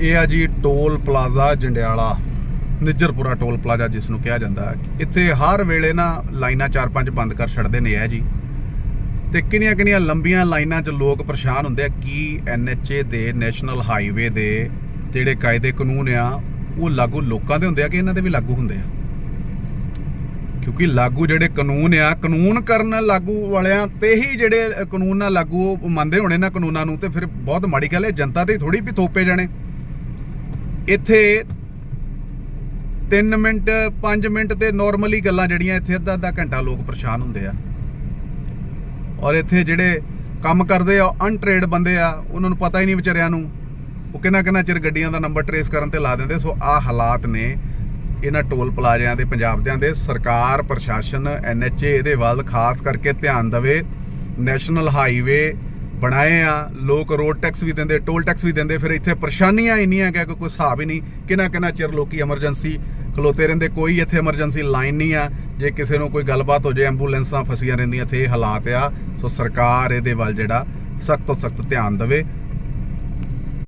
ਇਹ ਆ ਜੀ toll plaza Jandiala, Nijjarpura toll plaza ਜਿਸ ਨੂੰ ਕਿਹਾ ਜਾਂਦਾ ਇੱਥੇ ਹਰ ਵੇਲੇ ਨਾ ਲਾਈਨਾਂ 4-5 ਬੰਦ ਕਰ ਛੱਡਦੇ ਨੇ ਇਹ ਜੀ। ਤੇ ਕਿੰਨੀਆਂ ਕਿੰਨੀਆਂ ਲੰਬੀਆਂ ਲਾਈਨਾਂ 'ਚ ਲੋਕ ਪਰੇਸ਼ਾਨ ਹੁੰਦੇ ਆ, ਕੀ ਐਨਐਚਏ ਦੇ, ਨੈਸ਼ਨਲ ਹਾਈਵੇ ਦੇ ਜਿਹੜੇ ਕਾਇਦੇ ਕਾਨੂੰਨ ਆ, ਉਹ ਲਾਗੂ ਲੋਕਾਂ ਦੇ ਹੁੰਦੇ ਆ ਕਿ ਇਹਨਾਂ ਦੇ ਵੀ ਲਾਗੂ ਹੁੰਦੇ ਆ? ਕਿਉਂਕਿ ਲਾਗੂ ਜਿਹੜੇ ਕਾਨੂੰਨ ਆ, ਕਾਨੂੰਨ ਕਰਨ ਲਾਗੂ ਵਾਲਿਆਂ ਤੇ ਹੀ ਜਿਹੜੇ ਕਾਨੂੰਨ ਨਾਲ ਲਾਗੂ ਉਹ ਮੰਨਦੇ ਹੋਣੇ ਨਾ ਕਾਨੂੰਨਾਂ ਨੂੰ, ਤੇ ਫਿਰ ਬਹੁਤ ਮਾੜੀ ਗੱਲ ਹੈ, ਜਨਤਾ ਤੇ ਥੋੜੀ ਵੀ ਥੋਪੇ ਜਾਣੇ। ਇੱਥੇ 3 ਮਿੰਟ 5 ਮਿੰਟ ਤੇ ਨਾਰਮਲੀ ਗੱਲਾਂ ਜਿਹੜੀਆਂ ਇੱਥੇ ਅੱਧਾ ਅੱਧਾ ਘੰਟਾ ਲੋਕ ਪਰੇਸ਼ਾਨ ਹੁੰਦੇ ਆ। ਔਰ ਇੱਥੇ ਜਿਹੜੇ ਕੰਮ ਕਰਦੇ ਆ ਅਨਟ੍ਰੇਡ ਬੰਦੇ ਆ, ਉਹਨਾਂ ਨੂੰ ਪਤਾ ਹੀ ਨਹੀਂ ਵਿਚਾਰਿਆਂ ਨੂੰ। ਉਹ ਕਿੰਨਾ ਕਿੰਨਾ ਚਿਰ ਗੱਡੀਆਂ ਦਾ ਨੰਬਰ ਟਰੇਸ ਕਰਨ ਤੇ ਲਾ ਦਿੰਦੇ, ਸੋ ਆ ਹਾਲਾਤ ਨੇ ਇਹਨਾਂ ਟੋਲ ਪਲਾਜ਼ਿਆਂ ਦੇ ਪੰਜਾਬ ਦਿਆਂ ਦੇ। ਸਰਕਾਰ, ਪ੍ਰਸ਼ਾਸਨ ਐਨਐਚਏ ਇਹਦੇ ਵੱਲ ਖਾਸ ਕਰਕੇ ਧਿਆਨ ਦੇਵੇ। ਨੈਸ਼ਨਲ ਹਾਈਵੇ ਬਣਾਏ ਆ, ਲੋਕ ਰੋਡ ਟੈਕਸ ਵੀ ਦਿੰਦੇ ਟੋਲ ਟੈਕਸ ਵੀ ਦਿੰਦੇ, ਫਿਰ ਇੱਥੇ ਪਰੇਸ਼ਾਨੀਆਂ ਇੰਨੀਆਂ ਕਿ ਕੋਈ ਹਿਸਾਬ ਹੀ ਨਹੀਂ। ਕਿੰਨਾ ਕਿੰਨਾ ਚਿਰ ਲੋਕੀ ਐਮਰਜੈਂਸੀ ਖਲੋਤੇ ਰਹਿੰਦੇ, ਕੋਈ ਇੱਥੇ ਐਮਰਜੈਂਸੀ ਲਾਈਨ ਨਹੀਂ ਆ। ਜੇ ਕਿਸੇ ਨੂੰ ਕੋਈ ਗੱਲਬਾਤ ਹੋ ਜਾਏ ਐਂਬੂਲੈਂਸਾਂ ਫਸੀਆਂ ਰਹਿੰਦੀਆਂ ਇੱਥੇ ਇਹ ਹਾਲਾਤ ਆ। ਸੋ ਸਰਕਾਰ ਇਹਦੇ ਵੱਲ ਜਿਹੜਾ ਸਖਤ ਤੋਂ ਸਖਤ ਧਿਆਨ ਦੇਵੇ।